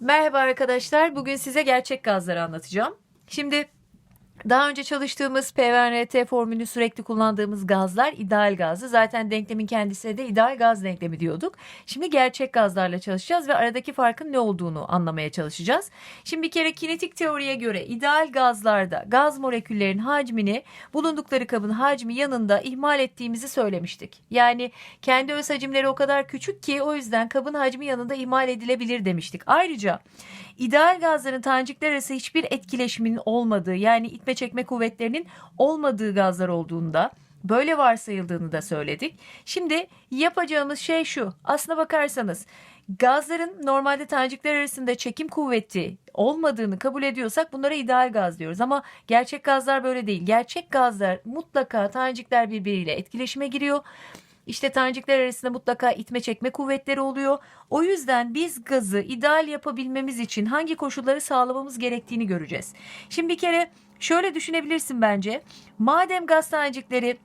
Merhaba arkadaşlar. Bugün size gerçek gazları anlatacağım. Şimdi daha önce çalıştığımız PVRT formülünü sürekli kullandığımız gazlar ideal gazdı. Zaten denklemin kendisine de ideal gaz denklemi diyorduk. Şimdi gerçek gazlarla çalışacağız ve aradaki farkın ne olduğunu anlamaya çalışacağız. Şimdi bir kere kinetik teoriye göre ideal gazlarda gaz moleküllerin hacmini bulundukları kabın hacmi yanında ihmal ettiğimizi söylemiştik. Yani kendi öz hacimleri o kadar küçük ki o yüzden kabın hacmi yanında ihmal edilebilir demiştik. Ayrıca ideal gazların tanecikler arası hiçbir etkileşimin olmadığı yani itme çekme kuvvetlerinin olmadığı gazlar olduğunda böyle varsayıldığını da söyledik. Şimdi yapacağımız şey şu. Aslına bakarsanız gazların normalde tanecikler arasında çekim kuvveti olmadığını kabul ediyorsak bunlara ideal gaz diyoruz. Ama gerçek gazlar böyle değil. Gerçek gazlar mutlaka tanecikler birbiriyle etkileşime giriyor. İşte tanecikler arasında mutlaka itme çekme kuvvetleri oluyor. O yüzden biz gazı ideal yapabilmemiz için hangi koşulları sağlamamız gerektiğini göreceğiz. Şimdi bir kere şöyle düşünebilirsin bence. Madem gaz tanecikleri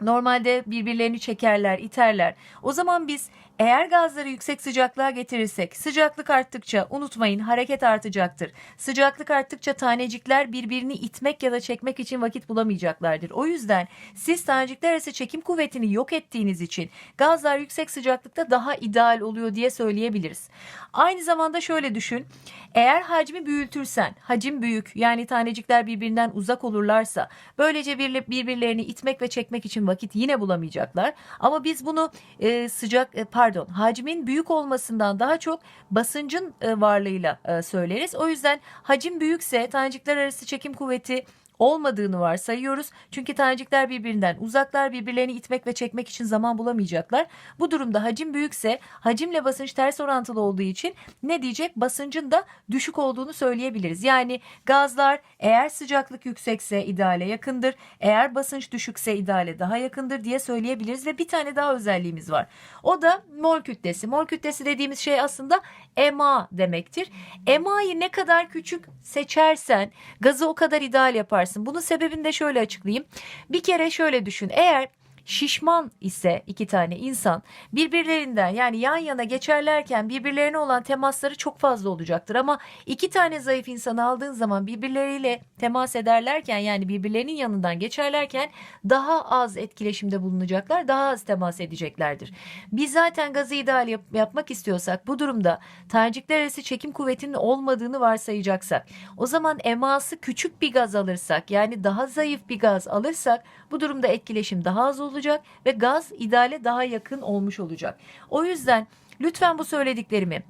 normalde birbirlerini çekerler, iterler. O zaman biz eğer gazları yüksek sıcaklığa getirirsek sıcaklık arttıkça unutmayın hareket artacaktır. Sıcaklık arttıkça tanecikler birbirini itmek ya da çekmek için vakit bulamayacaklardır. O yüzden siz tanecikler arası çekim kuvvetini yok ettiğiniz için gazlar yüksek sıcaklıkta daha ideal oluyor diye söyleyebiliriz. Aynı zamanda şöyle düşün. Eğer hacmi büyütürsen, hacim büyük yani tanecikler birbirinden uzak olurlarsa böylece birbirlerini itmek ve çekmek için vakit yine bulamayacaklar. Ama biz bunu e, sıcak e, pardon hacmin büyük olmasından daha çok basıncın e, varlığıyla e, söyleriz. O yüzden hacim büyükse tanecikler arası çekim kuvveti olmadığını varsayıyoruz. Çünkü tanecikler birbirinden uzaklar birbirlerini itmek ve çekmek için zaman bulamayacaklar. Bu durumda hacim büyükse hacimle basınç ters orantılı olduğu için ne diyecek? Basıncın da düşük olduğunu söyleyebiliriz. Yani gazlar eğer sıcaklık yüksekse ideale yakındır. Eğer basınç düşükse ideale daha yakındır diye söyleyebiliriz ve bir tane daha özelliğimiz var. O da mol kütlesi. Mol kütlesi dediğimiz şey aslında EMA demektir. EMA'yı ne kadar küçük seçersen gazı o kadar ideal yaparsın. Bunun sebebini de şöyle açıklayayım. Bir kere şöyle düşün. Eğer şişman ise iki tane insan birbirlerinden yani yan yana geçerlerken birbirlerine olan temasları çok fazla olacaktır. Ama iki tane zayıf insanı aldığın zaman birbirleriyle temas ederlerken yani birbirlerinin yanından geçerlerken daha az etkileşimde bulunacaklar, daha az temas edeceklerdir. Biz zaten gazı ideal yap- yapmak istiyorsak bu durumda tanecikler arası çekim kuvvetinin olmadığını varsayacaksak o zaman eması küçük bir gaz alırsak yani daha zayıf bir gaz alırsak bu durumda etkileşim daha az olacak ve gaz ideale daha yakın olmuş olacak. O yüzden lütfen bu söylediklerimi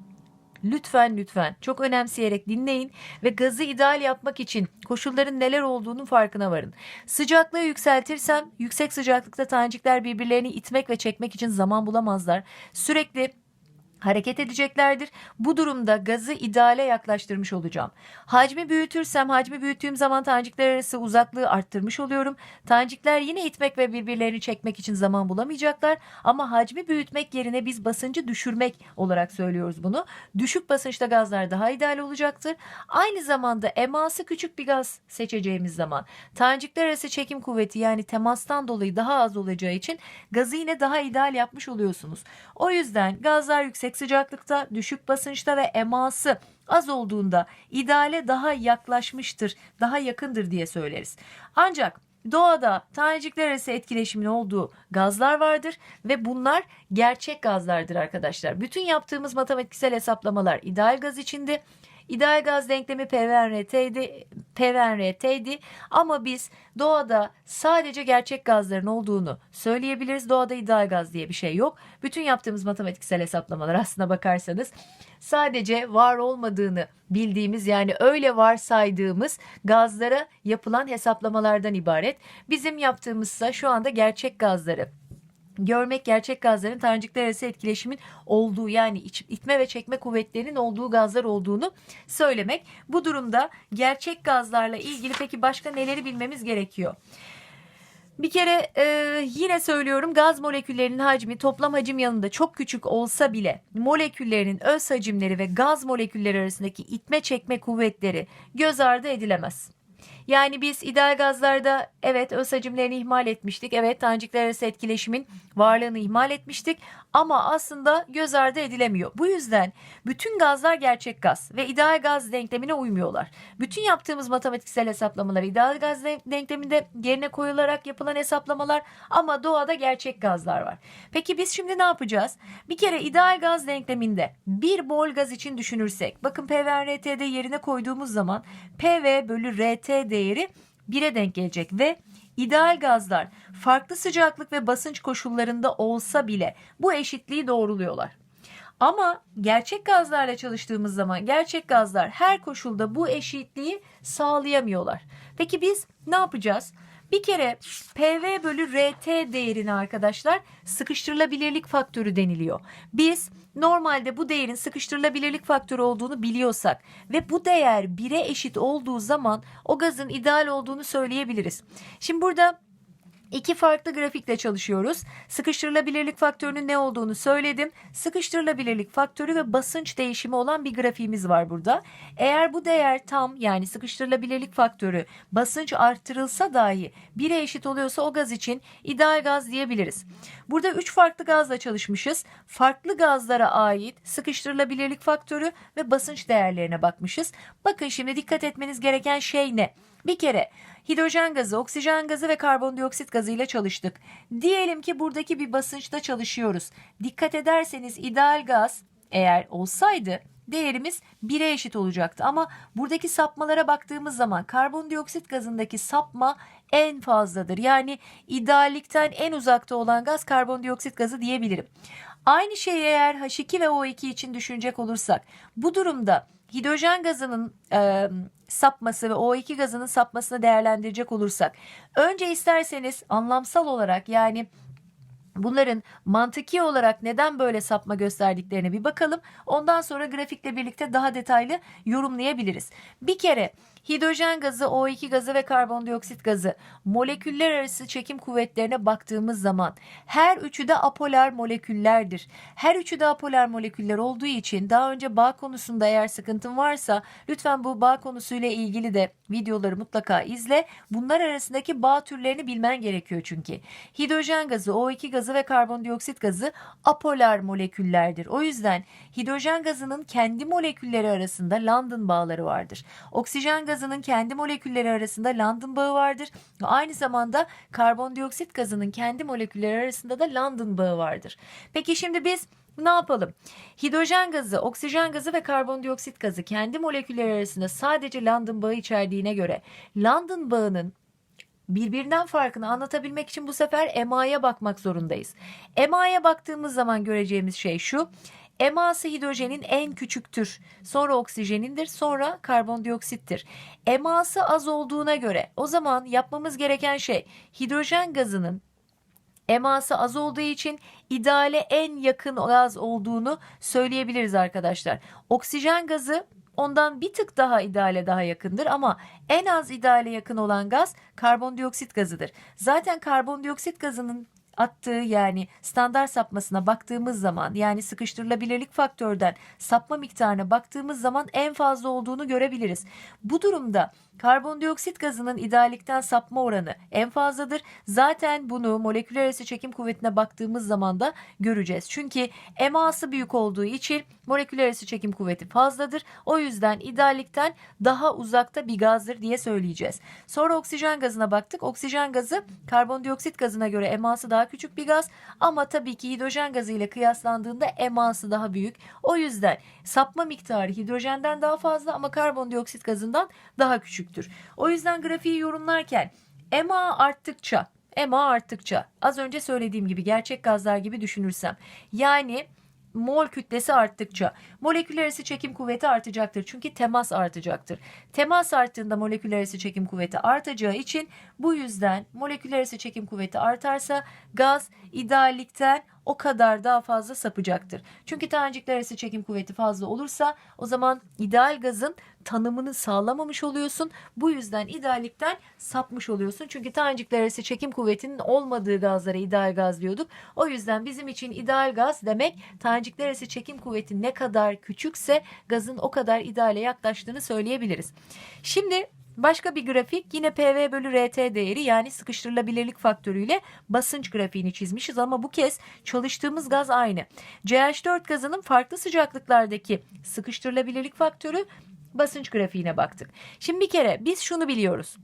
Lütfen lütfen çok önemseyerek dinleyin ve gazı ideal yapmak için koşulların neler olduğunun farkına varın. Sıcaklığı yükseltirsem yüksek sıcaklıkta tanecikler birbirlerini itmek ve çekmek için zaman bulamazlar. Sürekli hareket edeceklerdir. Bu durumda gazı ideale yaklaştırmış olacağım. Hacmi büyütürsem hacmi büyüttüğüm zaman tanecikler arası uzaklığı arttırmış oluyorum. Tanecikler yine itmek ve birbirlerini çekmek için zaman bulamayacaklar ama hacmi büyütmek yerine biz basıncı düşürmek olarak söylüyoruz bunu. Düşük basınçta gazlar daha ideal olacaktır. Aynı zamanda eması küçük bir gaz seçeceğimiz zaman tanecikler arası çekim kuvveti yani temastan dolayı daha az olacağı için gazı yine daha ideal yapmış oluyorsunuz. O yüzden gazlar yüksek sıcaklıkta, düşük basınçta ve eması az olduğunda ideale daha yaklaşmıştır, daha yakındır diye söyleriz. Ancak doğada tanecikler arası etkileşimin olduğu gazlar vardır ve bunlar gerçek gazlardır arkadaşlar. Bütün yaptığımız matematiksel hesaplamalar ideal gaz içindi. İdeal gaz denklemi PVNRT'ydi, PVNRT'ydi ama biz doğada sadece gerçek gazların olduğunu söyleyebiliriz. Doğada ideal gaz diye bir şey yok. Bütün yaptığımız matematiksel hesaplamalar aslına bakarsanız sadece var olmadığını bildiğimiz yani öyle varsaydığımız gazlara yapılan hesaplamalardan ibaret. Bizim yaptığımızsa şu anda gerçek gazları görmek gerçek gazların tanecikler arası etkileşimin olduğu yani itme ve çekme kuvvetlerinin olduğu gazlar olduğunu söylemek. Bu durumda gerçek gazlarla ilgili peki başka neleri bilmemiz gerekiyor? Bir kere e, yine söylüyorum gaz moleküllerinin hacmi toplam hacim yanında çok küçük olsa bile moleküllerinin öz hacimleri ve gaz molekülleri arasındaki itme çekme kuvvetleri göz ardı edilemez. Yani biz ideal gazlarda evet öz hacimlerini ihmal etmiştik. Evet tanecikler arası etkileşimin varlığını ihmal etmiştik. Ama aslında göz ardı edilemiyor. Bu yüzden bütün gazlar gerçek gaz ve ideal gaz denklemine uymuyorlar. Bütün yaptığımız matematiksel hesaplamalar ideal gaz de- denkleminde yerine koyularak yapılan hesaplamalar ama doğada gerçek gazlar var. Peki biz şimdi ne yapacağız? Bir kere ideal gaz denkleminde bir mol gaz için düşünürsek bakın P ve RT'de yerine koyduğumuz zaman PV bölü RT değeri 1'e denk gelecek ve ideal gazlar farklı sıcaklık ve basınç koşullarında olsa bile bu eşitliği doğruluyorlar. Ama gerçek gazlarla çalıştığımız zaman gerçek gazlar her koşulda bu eşitliği sağlayamıyorlar. Peki biz ne yapacağız? Bir kere PV bölü RT değerini arkadaşlar sıkıştırılabilirlik faktörü deniliyor. Biz normalde bu değerin sıkıştırılabilirlik faktörü olduğunu biliyorsak ve bu değer 1'e eşit olduğu zaman o gazın ideal olduğunu söyleyebiliriz. Şimdi burada İki farklı grafikle çalışıyoruz. Sıkıştırılabilirlik faktörünün ne olduğunu söyledim. Sıkıştırılabilirlik faktörü ve basınç değişimi olan bir grafiğimiz var burada. Eğer bu değer tam yani sıkıştırılabilirlik faktörü basınç arttırılsa dahi 1'e eşit oluyorsa o gaz için ideal gaz diyebiliriz. Burada 3 farklı gazla çalışmışız. Farklı gazlara ait sıkıştırılabilirlik faktörü ve basınç değerlerine bakmışız. Bakın şimdi dikkat etmeniz gereken şey ne? Bir kere hidrojen gazı, oksijen gazı ve karbondioksit gazı ile çalıştık. Diyelim ki buradaki bir basınçta çalışıyoruz. Dikkat ederseniz ideal gaz eğer olsaydı değerimiz 1'e eşit olacaktı. Ama buradaki sapmalara baktığımız zaman karbondioksit gazındaki sapma en fazladır. Yani ideallikten en uzakta olan gaz karbondioksit gazı diyebilirim. Aynı şeyi eğer H2 ve O2 için düşünecek olursak bu durumda hidrojen gazının e, sapması ve O2 gazının sapmasını değerlendirecek olursak önce isterseniz anlamsal olarak yani Bunların mantıki olarak neden böyle sapma gösterdiklerine bir bakalım. Ondan sonra grafikle birlikte daha detaylı yorumlayabiliriz. Bir kere hidrojen gazı, O2 gazı ve karbondioksit gazı moleküller arası çekim kuvvetlerine baktığımız zaman her üçü de apolar moleküllerdir. Her üçü de apolar moleküller olduğu için daha önce bağ konusunda eğer sıkıntın varsa lütfen bu bağ konusuyla ilgili de videoları mutlaka izle. Bunlar arasındaki bağ türlerini bilmen gerekiyor çünkü. Hidrojen gazı, O2 gazı ve karbondioksit gazı apolar moleküllerdir. O yüzden hidrojen gazının kendi molekülleri arasında London bağları vardır. Oksijen gazının kendi molekülleri arasında London bağı vardır. Aynı zamanda karbondioksit gazının kendi molekülleri arasında da London bağı vardır. Peki şimdi biz ne yapalım? Hidrojen gazı, oksijen gazı ve karbondioksit gazı kendi molekülleri arasında sadece London bağı içerdiğine göre London bağının birbirinden farkını anlatabilmek için bu sefer EMA'ya bakmak zorundayız. EMA'ya baktığımız zaman göreceğimiz şey şu. EMA'sı hidrojenin en küçüktür. Sonra oksijenindir, sonra karbondioksittir. EMA'sı az olduğuna göre o zaman yapmamız gereken şey hidrojen gazının eması az olduğu için ideale en yakın gaz olduğunu söyleyebiliriz arkadaşlar. Oksijen gazı ondan bir tık daha ideale daha yakındır ama en az ideale yakın olan gaz karbondioksit gazıdır. Zaten karbondioksit gazının attığı yani standart sapmasına baktığımız zaman yani sıkıştırılabilirlik faktörden sapma miktarına baktığımız zaman en fazla olduğunu görebiliriz. Bu durumda karbondioksit gazının ideallikten sapma oranı en fazladır. Zaten bunu moleküler arası çekim kuvvetine baktığımız zaman da göreceğiz. Çünkü eması büyük olduğu için moleküler arası çekim kuvveti fazladır. O yüzden ideallikten daha uzakta bir gazdır diye söyleyeceğiz. Sonra oksijen gazına baktık. Oksijen gazı karbondioksit gazına göre eması daha küçük bir gaz ama tabii ki hidrojen gazı ile kıyaslandığında eması daha büyük. O yüzden sapma miktarı hidrojenden daha fazla ama karbondioksit gazından daha küçüktür. O yüzden grafiği yorumlarken EMA arttıkça EMA arttıkça az önce söylediğim gibi gerçek gazlar gibi düşünürsem yani mol kütlesi arttıkça moleküler arası çekim kuvveti artacaktır. Çünkü temas artacaktır. Temas arttığında moleküler arası çekim kuvveti artacağı için bu yüzden moleküler arası çekim kuvveti artarsa gaz ideallikten o kadar daha fazla sapacaktır. Çünkü tanecikler arası çekim kuvveti fazla olursa o zaman ideal gazın tanımını sağlamamış oluyorsun. Bu yüzden ideallikten sapmış oluyorsun. Çünkü tanecikler arası çekim kuvvetinin olmadığı gazlara ideal gaz diyorduk. O yüzden bizim için ideal gaz demek tanecikler arası çekim kuvveti ne kadar küçükse gazın o kadar ideale yaklaştığını söyleyebiliriz. Şimdi Başka bir grafik yine PV bölü RT değeri yani sıkıştırılabilirlik faktörüyle basınç grafiğini çizmişiz ama bu kez çalıştığımız gaz aynı. CH4 gazının farklı sıcaklıklardaki sıkıştırılabilirlik faktörü basınç grafiğine baktık. Şimdi bir kere biz şunu biliyoruz.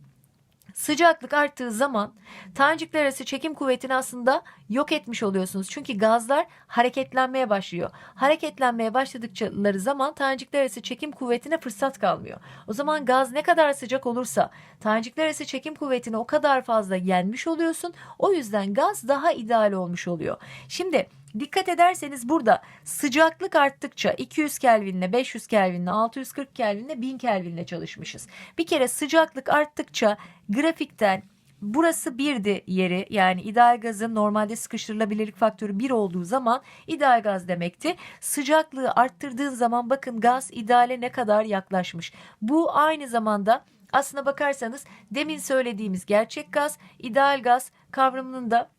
Sıcaklık arttığı zaman tanecikler arası çekim kuvvetini aslında yok etmiş oluyorsunuz. Çünkü gazlar hareketlenmeye başlıyor. Hareketlenmeye başladıkları zaman tanecikler arası çekim kuvvetine fırsat kalmıyor. O zaman gaz ne kadar sıcak olursa tanecikler arası çekim kuvvetini o kadar fazla yenmiş oluyorsun. O yüzden gaz daha ideal olmuş oluyor. Şimdi Dikkat ederseniz burada sıcaklık arttıkça 200 Kelvinle 500 Kelvinle 640 Kelvinle 1000 Kelvinle çalışmışız. Bir kere sıcaklık arttıkça grafikten burası birdi yeri yani ideal gazın normalde sıkıştırılabilirlik faktörü 1 olduğu zaman ideal gaz demekti. Sıcaklığı arttırdığın zaman bakın gaz ideale ne kadar yaklaşmış. Bu aynı zamanda aslına bakarsanız demin söylediğimiz gerçek gaz, ideal gaz kavramının da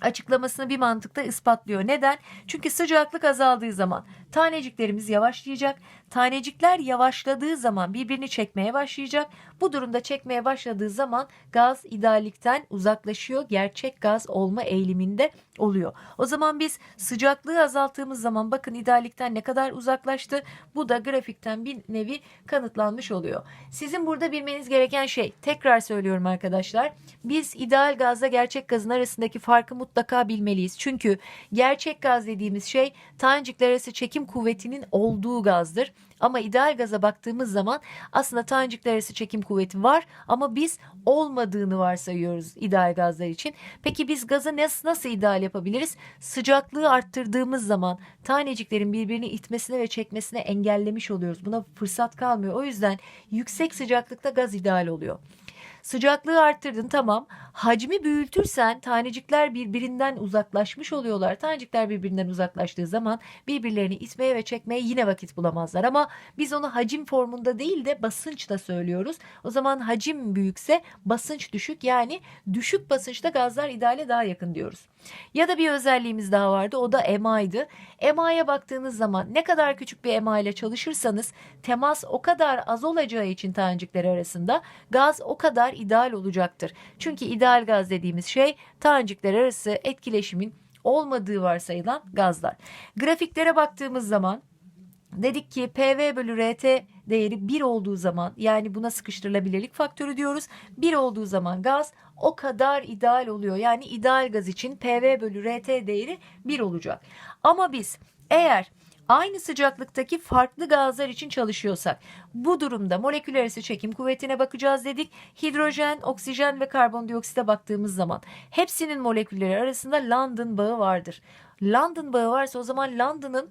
açıklamasını bir mantıkta ispatlıyor. Neden? Çünkü sıcaklık azaldığı zaman taneciklerimiz yavaşlayacak. Tanecikler yavaşladığı zaman birbirini çekmeye başlayacak. Bu durumda çekmeye başladığı zaman gaz ideallikten uzaklaşıyor. Gerçek gaz olma eğiliminde oluyor. O zaman biz sıcaklığı azalttığımız zaman bakın ideallikten ne kadar uzaklaştı. Bu da grafikten bir nevi kanıtlanmış oluyor. Sizin burada bilmeniz gereken şey tekrar söylüyorum arkadaşlar. Biz ideal gazla gerçek gazın arasındaki farkı mutlaka bilmeliyiz. Çünkü gerçek gaz dediğimiz şey tanecikler arası çekim kuvvetinin olduğu gazdır. Ama ideal gaza baktığımız zaman aslında tanecikler arası çekim kuvveti var ama biz olmadığını varsayıyoruz ideal gazlar için. Peki biz gazı nasıl, nasıl ideal yapabiliriz? Sıcaklığı arttırdığımız zaman taneciklerin birbirini itmesine ve çekmesine engellemiş oluyoruz. Buna fırsat kalmıyor. O yüzden yüksek sıcaklıkta gaz ideal oluyor. Sıcaklığı arttırdın tamam. Hacmi büyütürsen tanecikler birbirinden uzaklaşmış oluyorlar. Tanecikler birbirinden uzaklaştığı zaman birbirlerini itmeye ve çekmeye yine vakit bulamazlar. Ama biz onu hacim formunda değil de basınçla söylüyoruz. O zaman hacim büyükse basınç düşük yani düşük basınçta gazlar ideale daha yakın diyoruz. Ya da bir özelliğimiz daha vardı o da EMA'ydı. EMA'ya baktığınız zaman ne kadar küçük bir EMA ile çalışırsanız temas o kadar az olacağı için tanecikler arasında gaz o kadar ideal olacaktır. Çünkü ideal gaz dediğimiz şey tanecikler arası etkileşimin olmadığı varsayılan gazlar. Grafiklere baktığımız zaman dedik ki PV bölü RT değeri 1 olduğu zaman yani buna sıkıştırılabilirlik faktörü diyoruz. 1 olduğu zaman gaz o kadar ideal oluyor. Yani ideal gaz için PV bölü RT değeri 1 olacak. Ama biz eğer aynı sıcaklıktaki farklı gazlar için çalışıyorsak bu durumda moleküler arası çekim kuvvetine bakacağız dedik. Hidrojen, oksijen ve karbondioksite baktığımız zaman hepsinin molekülleri arasında London bağı vardır. London bağı varsa o zaman London'ın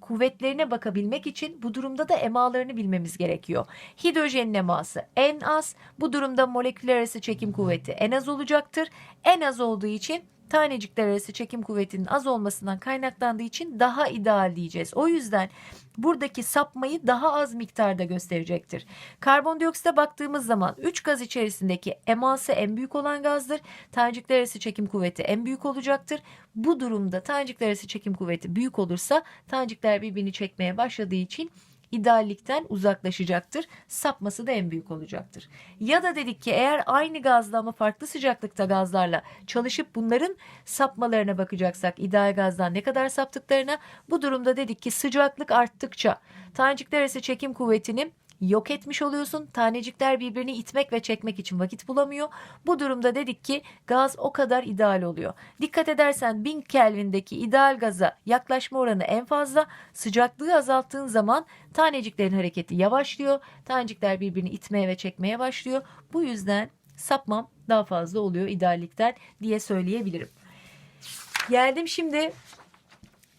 kuvvetlerine bakabilmek için bu durumda da emalarını bilmemiz gerekiyor. Hidrojenin eması en az. Bu durumda moleküler arası çekim kuvveti en az olacaktır. En az olduğu için tanecikler arası çekim kuvvetinin az olmasından kaynaklandığı için daha ideal diyeceğiz. O yüzden buradaki sapmayı daha az miktarda gösterecektir. Karbondioksite baktığımız zaman 3 gaz içerisindeki eması en büyük olan gazdır. Tanecikler arası çekim kuvveti en büyük olacaktır. Bu durumda tanecikler arası çekim kuvveti büyük olursa tanecikler birbirini çekmeye başladığı için ideallikten uzaklaşacaktır. Sapması da en büyük olacaktır. Ya da dedik ki eğer aynı gazla ama farklı sıcaklıkta gazlarla çalışıp bunların sapmalarına bakacaksak ideal gazdan ne kadar saptıklarına bu durumda dedik ki sıcaklık arttıkça tanecikler arası çekim kuvvetini yok etmiş oluyorsun. Tanecikler birbirini itmek ve çekmek için vakit bulamıyor. Bu durumda dedik ki gaz o kadar ideal oluyor. Dikkat edersen 1000 Kelvin'deki ideal gaza yaklaşma oranı en fazla. Sıcaklığı azalttığın zaman taneciklerin hareketi yavaşlıyor. Tanecikler birbirini itmeye ve çekmeye başlıyor. Bu yüzden sapmam daha fazla oluyor ideallikten diye söyleyebilirim. Geldim şimdi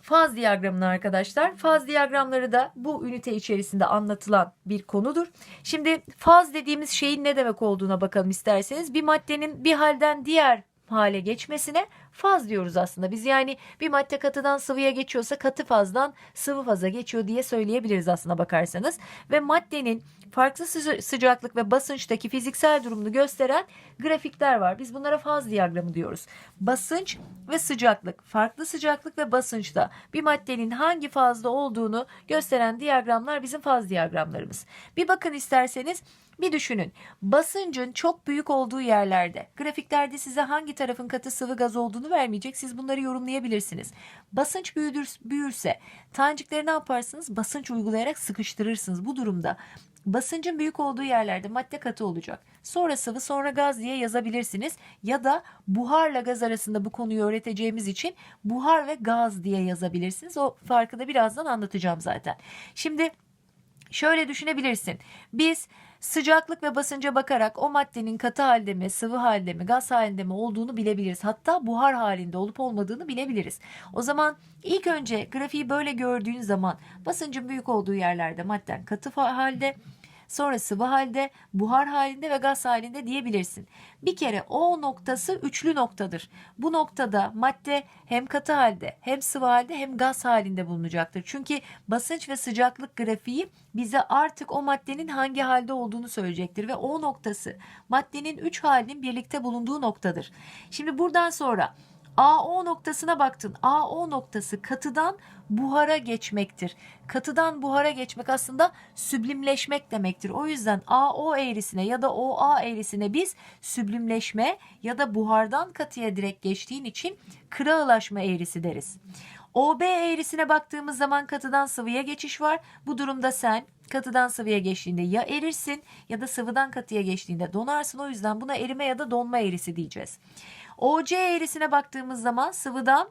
faz diyagramına arkadaşlar. Faz diyagramları da bu ünite içerisinde anlatılan bir konudur. Şimdi faz dediğimiz şeyin ne demek olduğuna bakalım isterseniz. Bir maddenin bir halden diğer hale geçmesine faz diyoruz aslında. Biz yani bir madde katıdan sıvıya geçiyorsa katı fazdan sıvı faza geçiyor diye söyleyebiliriz aslına bakarsanız. Ve maddenin farklı sıcaklık ve basınçtaki fiziksel durumunu gösteren grafikler var. Biz bunlara faz diyagramı diyoruz. Basınç ve sıcaklık, farklı sıcaklık ve basınçta bir maddenin hangi fazda olduğunu gösteren diyagramlar bizim faz diyagramlarımız. Bir bakın isterseniz Bir düşünün. Basıncın çok büyük olduğu yerlerde grafiklerde size hangi tarafın katı sıvı gaz olduğunu vermeyecek. Siz bunları yorumlayabilirsiniz. Basınç büyüdür, büyürse tanecikleri ne yaparsınız? Basınç uygulayarak sıkıştırırsınız. Bu durumda basıncın büyük olduğu yerlerde madde katı olacak. Sonra sıvı sonra gaz diye yazabilirsiniz. Ya da buharla gaz arasında bu konuyu öğreteceğimiz için buhar ve gaz diye yazabilirsiniz. O farkı da birazdan anlatacağım zaten. Şimdi şöyle düşünebilirsin. Biz sıcaklık ve basınca bakarak o maddenin katı halde mi, sıvı halde mi, gaz halinde mi olduğunu bilebiliriz. Hatta buhar halinde olup olmadığını bilebiliriz. O zaman ilk önce grafiği böyle gördüğün zaman basıncın büyük olduğu yerlerde madden katı halde, sonra sıvı halde, buhar halinde ve gaz halinde diyebilirsin. Bir kere O noktası üçlü noktadır. Bu noktada madde hem katı halde, hem sıvı halde, hem gaz halinde bulunacaktır. Çünkü basınç ve sıcaklık grafiği bize artık o maddenin hangi halde olduğunu söyleyecektir ve O noktası maddenin üç halinin birlikte bulunduğu noktadır. Şimdi buradan sonra AO noktasına baktın. AO noktası katıdan buhara geçmektir. Katıdan buhara geçmek aslında süblimleşmek demektir. O yüzden AO eğrisine ya da OA eğrisine biz süblimleşme ya da buhardan katıya direkt geçtiğin için kırağılaşma eğrisi deriz. OB eğrisine baktığımız zaman katıdan sıvıya geçiş var. Bu durumda sen katıdan sıvıya geçtiğinde ya erirsin ya da sıvıdan katıya geçtiğinde donarsın. O yüzden buna erime ya da donma eğrisi diyeceğiz. OC eğrisine baktığımız zaman sıvıdan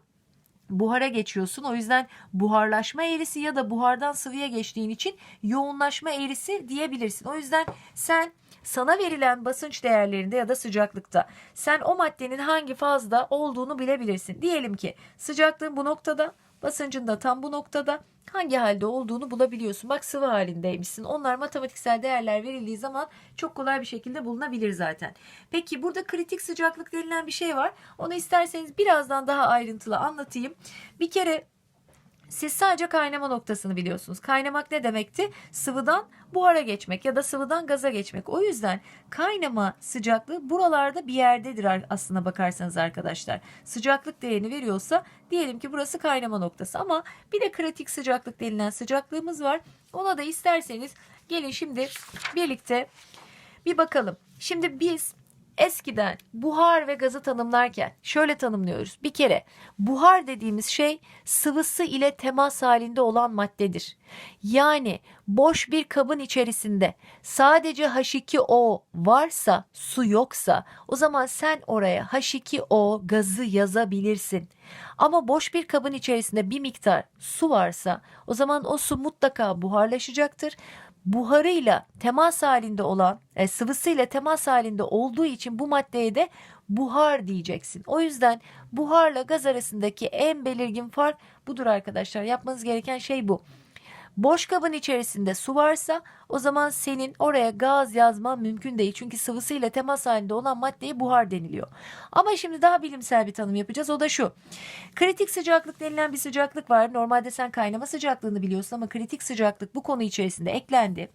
buhara geçiyorsun. O yüzden buharlaşma eğrisi ya da buhardan sıvıya geçtiğin için yoğunlaşma eğrisi diyebilirsin. O yüzden sen sana verilen basınç değerlerinde ya da sıcaklıkta sen o maddenin hangi fazda olduğunu bilebilirsin. Diyelim ki sıcaklığın bu noktada, basıncın da tam bu noktada hangi halde olduğunu bulabiliyorsun. Bak sıvı halindeymişsin. Onlar matematiksel değerler verildiği zaman çok kolay bir şekilde bulunabilir zaten. Peki burada kritik sıcaklık denilen bir şey var. Onu isterseniz birazdan daha ayrıntılı anlatayım. Bir kere siz sadece kaynama noktasını biliyorsunuz. Kaynamak ne demekti? Sıvıdan buhara geçmek ya da sıvıdan gaza geçmek. O yüzden kaynama sıcaklığı buralarda bir yerdedir aslına bakarsanız arkadaşlar. Sıcaklık değerini veriyorsa diyelim ki burası kaynama noktası ama bir de kritik sıcaklık denilen sıcaklığımız var. Ona da isterseniz gelin şimdi birlikte bir bakalım. Şimdi biz eskiden buhar ve gazı tanımlarken şöyle tanımlıyoruz. Bir kere buhar dediğimiz şey sıvısı ile temas halinde olan maddedir. Yani boş bir kabın içerisinde sadece H2O varsa, su yoksa o zaman sen oraya H2O gazı yazabilirsin. Ama boş bir kabın içerisinde bir miktar su varsa o zaman o su mutlaka buharlaşacaktır buharıyla temas halinde olan e, sıvısıyla temas halinde olduğu için bu maddeye de buhar diyeceksin. O yüzden buharla gaz arasındaki en belirgin fark budur arkadaşlar. Yapmanız gereken şey bu. Boş kabın içerisinde su varsa o zaman senin oraya gaz yazman mümkün değil. Çünkü sıvısıyla temas halinde olan maddeye buhar deniliyor. Ama şimdi daha bilimsel bir tanım yapacağız. O da şu. Kritik sıcaklık denilen bir sıcaklık var. Normalde sen kaynama sıcaklığını biliyorsun ama kritik sıcaklık bu konu içerisinde eklendi.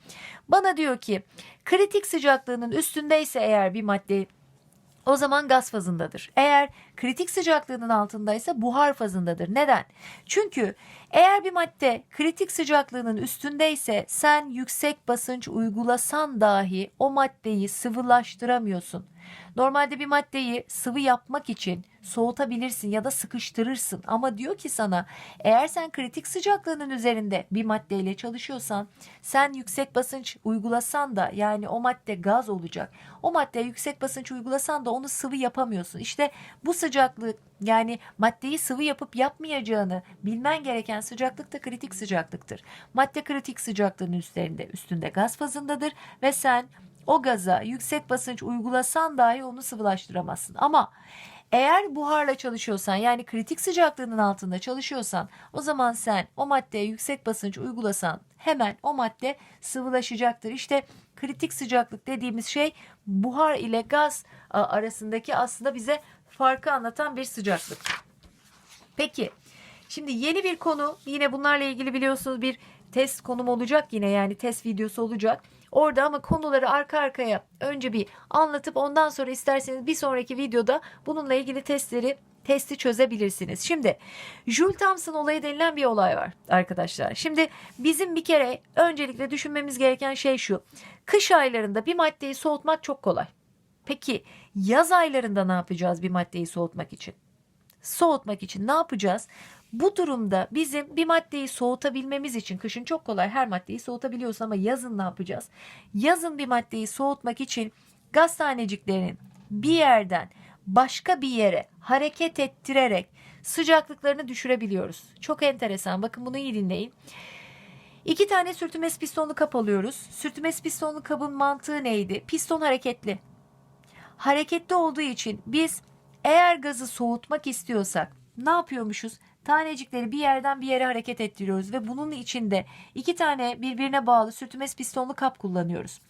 Bana diyor ki kritik sıcaklığının üstündeyse eğer bir madde o zaman gaz fazındadır. Eğer kritik sıcaklığının altındaysa buhar fazındadır. Neden? Çünkü eğer bir madde kritik sıcaklığının üstündeyse sen yüksek basınç uygulasan dahi o maddeyi sıvılaştıramıyorsun. Normalde bir maddeyi sıvı yapmak için soğutabilirsin ya da sıkıştırırsın ama diyor ki sana eğer sen kritik sıcaklığının üzerinde bir maddeyle çalışıyorsan sen yüksek basınç uygulasan da yani o madde gaz olacak. O maddeye yüksek basınç uygulasan da onu sıvı yapamıyorsun. İşte bu sıcaklık yani maddeyi sıvı yapıp yapmayacağını bilmen gereken sıcaklık da kritik sıcaklıktır. Madde kritik sıcaklığın üstlerinde üstünde gaz fazındadır ve sen o gaza yüksek basınç uygulasan dahi onu sıvılaştıramazsın. Ama eğer buharla çalışıyorsan yani kritik sıcaklığının altında çalışıyorsan o zaman sen o maddeye yüksek basınç uygulasan hemen o madde sıvılaşacaktır. İşte kritik sıcaklık dediğimiz şey buhar ile gaz arasındaki aslında bize farkı anlatan bir sıcaklık. Peki şimdi yeni bir konu yine bunlarla ilgili biliyorsunuz bir test konum olacak yine yani test videosu olacak. Orada ama konuları arka arkaya önce bir anlatıp ondan sonra isterseniz bir sonraki videoda bununla ilgili testleri testi çözebilirsiniz. Şimdi Jules Thompson olayı denilen bir olay var arkadaşlar. Şimdi bizim bir kere öncelikle düşünmemiz gereken şey şu. Kış aylarında bir maddeyi soğutmak çok kolay. Peki yaz aylarında ne yapacağız bir maddeyi soğutmak için? Soğutmak için ne yapacağız? Bu durumda bizim bir maddeyi soğutabilmemiz için kışın çok kolay her maddeyi soğutabiliyorsun ama yazın ne yapacağız? Yazın bir maddeyi soğutmak için gaz taneciklerinin bir yerden başka bir yere hareket ettirerek sıcaklıklarını düşürebiliyoruz. Çok enteresan. Bakın bunu iyi dinleyin. İki tane sürtünmez pistonlu kap alıyoruz. Sürtünmez pistonlu kabın mantığı neydi? Piston hareketli. Hareketli olduğu için biz eğer gazı soğutmak istiyorsak ne yapıyormuşuz? Tanecikleri bir yerden bir yere hareket ettiriyoruz ve bunun içinde iki tane birbirine bağlı sürtünmez pistonlu kap kullanıyoruz.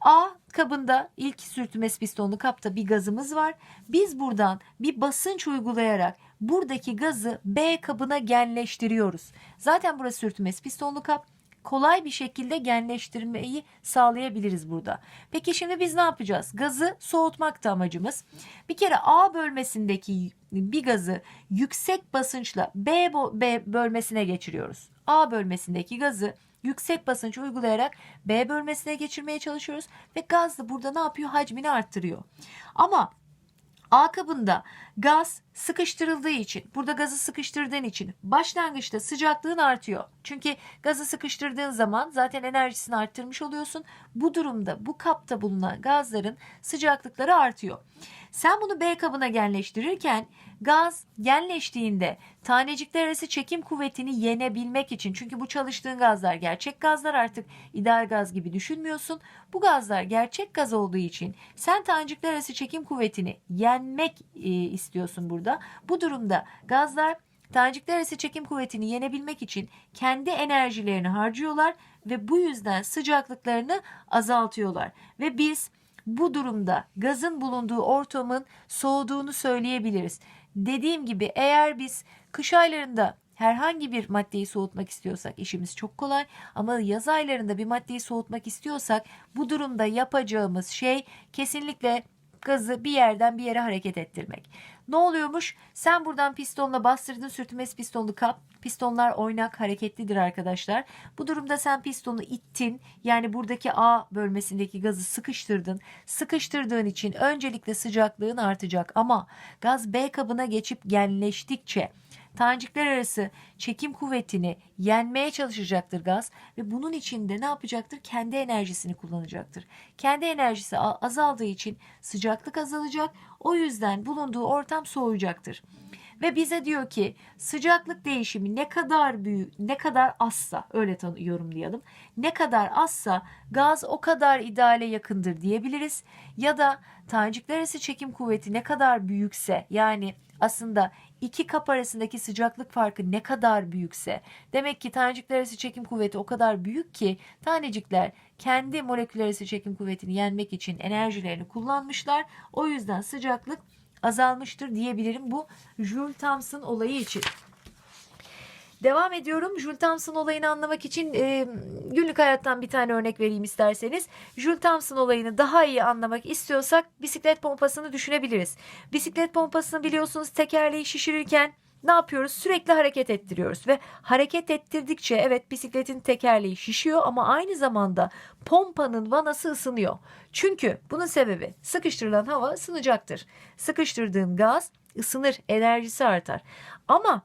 A kabında ilk sürtünmez pistonlu kapta bir gazımız var. Biz buradan bir basınç uygulayarak buradaki gazı B kabına genleştiriyoruz. Zaten burası sürtünmez pistonlu kap. Kolay bir şekilde genleştirmeyi sağlayabiliriz burada. Peki şimdi biz ne yapacağız? Gazı soğutmak da amacımız. Bir kere A bölmesindeki bir gazı yüksek basınçla B, B bölmesine geçiriyoruz. A bölmesindeki gazı yüksek basınç uygulayarak B bölmesine geçirmeye çalışıyoruz ve gaz da burada ne yapıyor? Hacmini arttırıyor. Ama A kabında gaz sıkıştırıldığı için, burada gazı sıkıştırdığın için başlangıçta sıcaklığın artıyor. Çünkü gazı sıkıştırdığın zaman zaten enerjisini arttırmış oluyorsun. Bu durumda bu kapta bulunan gazların sıcaklıkları artıyor. Sen bunu B kabına genleştirirken gaz genleştiğinde tanecikler arası çekim kuvvetini yenebilmek için çünkü bu çalıştığın gazlar gerçek gazlar artık ideal gaz gibi düşünmüyorsun. Bu gazlar gerçek gaz olduğu için sen tanecikler arası çekim kuvvetini yenmek e, istiyorsun burada. Bu durumda gazlar tanecikler arası çekim kuvvetini yenebilmek için kendi enerjilerini harcıyorlar ve bu yüzden sıcaklıklarını azaltıyorlar. Ve biz bu durumda gazın bulunduğu ortamın soğuduğunu söyleyebiliriz. Dediğim gibi eğer biz kış aylarında herhangi bir maddeyi soğutmak istiyorsak işimiz çok kolay ama yaz aylarında bir maddeyi soğutmak istiyorsak bu durumda yapacağımız şey kesinlikle gazı bir yerden bir yere hareket ettirmek. Ne oluyormuş? Sen buradan pistonla bastırdın sürtünmez pistonlu kap. Pistonlar oynak hareketlidir arkadaşlar. Bu durumda sen pistonu ittin. Yani buradaki A bölmesindeki gazı sıkıştırdın. Sıkıştırdığın için öncelikle sıcaklığın artacak ama gaz B kabına geçip genleştikçe tanecikler arası çekim kuvvetini yenmeye çalışacaktır gaz ve bunun için de ne yapacaktır? Kendi enerjisini kullanacaktır. Kendi enerjisi azaldığı için sıcaklık azalacak. O yüzden bulunduğu ortam soğuyacaktır. Ve bize diyor ki sıcaklık değişimi ne kadar büyük, ne kadar azsa öyle yorumlayalım. Ne kadar azsa gaz o kadar ideale yakındır diyebiliriz. Ya da tanecikler arası çekim kuvveti ne kadar büyükse yani aslında iki kap arasındaki sıcaklık farkı ne kadar büyükse demek ki tanecikler arası çekim kuvveti o kadar büyük ki tanecikler kendi moleküler arası çekim kuvvetini yenmek için enerjilerini kullanmışlar. O yüzden sıcaklık azalmıştır diyebilirim bu Joule Thomson olayı için. Devam ediyorum. Jules Thompson olayını anlamak için e, günlük hayattan bir tane örnek vereyim isterseniz. Jules Thompson olayını daha iyi anlamak istiyorsak bisiklet pompasını düşünebiliriz. Bisiklet pompasını biliyorsunuz tekerleği şişirirken ne yapıyoruz? Sürekli hareket ettiriyoruz ve hareket ettirdikçe evet bisikletin tekerleği şişiyor ama aynı zamanda pompanın vanası ısınıyor. Çünkü bunun sebebi sıkıştırılan hava ısınacaktır. Sıkıştırdığın gaz ısınır, enerjisi artar. Ama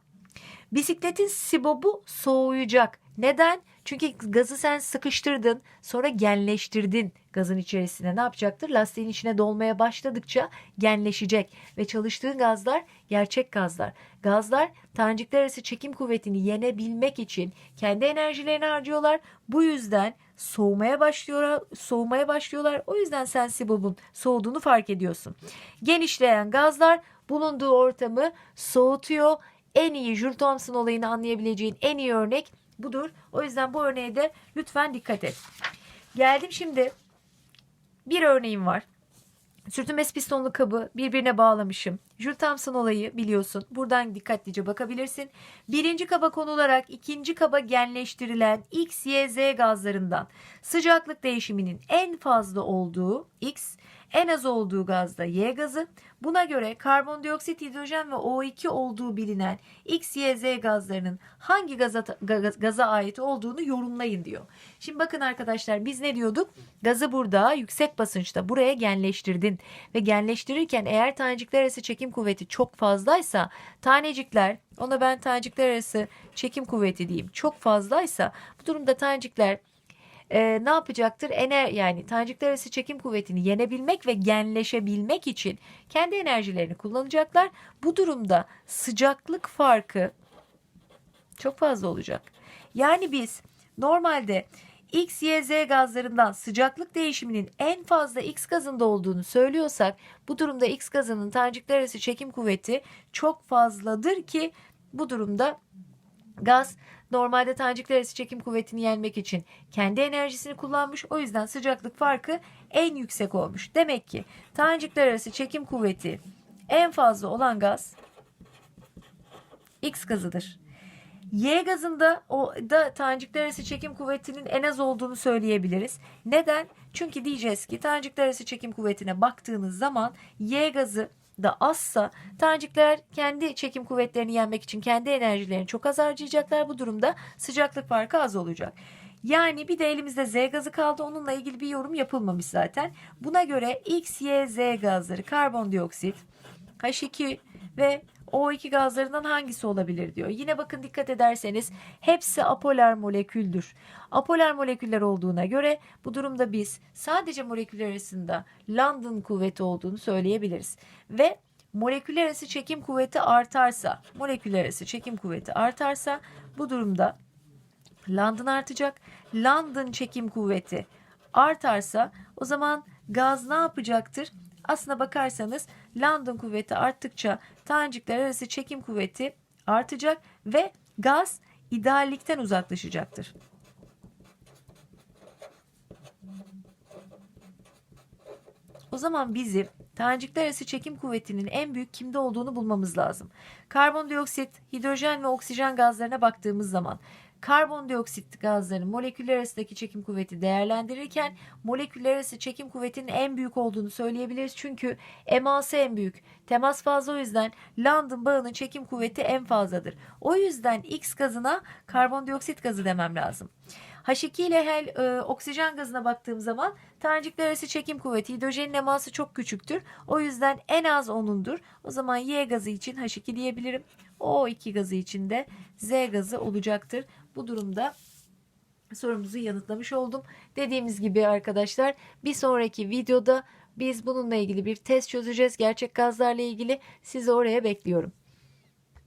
Bisikletin sibobu soğuyacak. Neden? Çünkü gazı sen sıkıştırdın, sonra genleştirdin gazın içerisine. Ne yapacaktır? Lastiğin içine dolmaya başladıkça genleşecek ve çalıştığın gazlar gerçek gazlar. Gazlar tanecikler arası çekim kuvvetini yenebilmek için kendi enerjilerini harcıyorlar. Bu yüzden soğumaya başlıyorlar, soğumaya başlıyorlar. O yüzden sen sibobun soğuduğunu fark ediyorsun. Genişleyen gazlar bulunduğu ortamı soğutuyor en iyi Jules Thompson olayını anlayabileceğin en iyi örnek budur. O yüzden bu örneğe de lütfen dikkat et. Geldim şimdi bir örneğim var. Sürtünmez pistonlu kabı birbirine bağlamışım. Jules Thompson olayı biliyorsun. Buradan dikkatlice bakabilirsin. Birinci kaba konularak ikinci kaba genleştirilen X, Y, Z gazlarından sıcaklık değişiminin en fazla olduğu X, En az olduğu gazda Y gazı. Buna göre karbondioksit, hidrojen ve O2 olduğu bilinen X, Y, Z gazlarının hangi gaza, ga- gaza ait olduğunu yorumlayın diyor. Şimdi bakın arkadaşlar biz ne diyorduk? Gazı burada yüksek basınçta buraya genleştirdin. Ve genleştirirken eğer tanecikler arası çekim kuvveti çok fazlaysa tanecikler ona ben tanecikler arası çekim kuvveti diyeyim çok fazlaysa bu durumda tanecikler e, ne yapacaktır? Ener yani tanecikler arası çekim kuvvetini yenebilmek ve genleşebilmek için kendi enerjilerini kullanacaklar. Bu durumda sıcaklık farkı çok fazla olacak. Yani biz normalde X, Y, Z gazlarından sıcaklık değişiminin en fazla X gazında olduğunu söylüyorsak bu durumda X gazının tanecikler arası çekim kuvveti çok fazladır ki bu durumda gaz normalde tanecikler arası çekim kuvvetini yenmek için kendi enerjisini kullanmış. O yüzden sıcaklık farkı en yüksek olmuş. Demek ki tanecikler arası çekim kuvveti en fazla olan gaz X gazıdır. Y gazında o da tanecikler arası çekim kuvvetinin en az olduğunu söyleyebiliriz. Neden? Çünkü diyeceğiz ki tanecikler arası çekim kuvvetine baktığınız zaman Y gazı da azsa tanecikler kendi çekim kuvvetlerini yenmek için kendi enerjilerini çok az harcayacaklar. Bu durumda sıcaklık farkı az olacak. Yani bir de elimizde Z gazı kaldı. Onunla ilgili bir yorum yapılmamış zaten. Buna göre X, Y, Z gazları karbondioksit, H2 ve O2 gazlarından hangisi olabilir diyor. Yine bakın dikkat ederseniz hepsi apolar moleküldür. Apolar moleküller olduğuna göre bu durumda biz sadece moleküller arasında London kuvveti olduğunu söyleyebiliriz. Ve moleküller arası çekim kuvveti artarsa, moleküller arası çekim kuvveti artarsa bu durumda London artacak. London çekim kuvveti artarsa o zaman gaz ne yapacaktır? Aslına bakarsanız London kuvveti arttıkça tanecikler arası çekim kuvveti artacak ve gaz ideallikten uzaklaşacaktır. O zaman bizim tanecikler arası çekim kuvvetinin en büyük kimde olduğunu bulmamız lazım. Karbondioksit, hidrojen ve oksijen gazlarına baktığımız zaman karbondioksit gazlarının moleküller arasındaki çekim kuvveti değerlendirirken moleküller arası çekim kuvvetinin en büyük olduğunu söyleyebiliriz. Çünkü eması en büyük. Temas fazla o yüzden London bağının çekim kuvveti en fazladır. O yüzden X gazına karbondioksit gazı demem lazım. H2 ile hel, e, oksijen gazına baktığım zaman tanecikler arası çekim kuvveti hidrojenin eması çok küçüktür. O yüzden en az onundur. O zaman Y gazı için H2 diyebilirim. O2 gazı için de Z gazı olacaktır. Bu durumda sorumuzu yanıtlamış oldum. Dediğimiz gibi arkadaşlar bir sonraki videoda biz bununla ilgili bir test çözeceğiz. Gerçek gazlarla ilgili sizi oraya bekliyorum.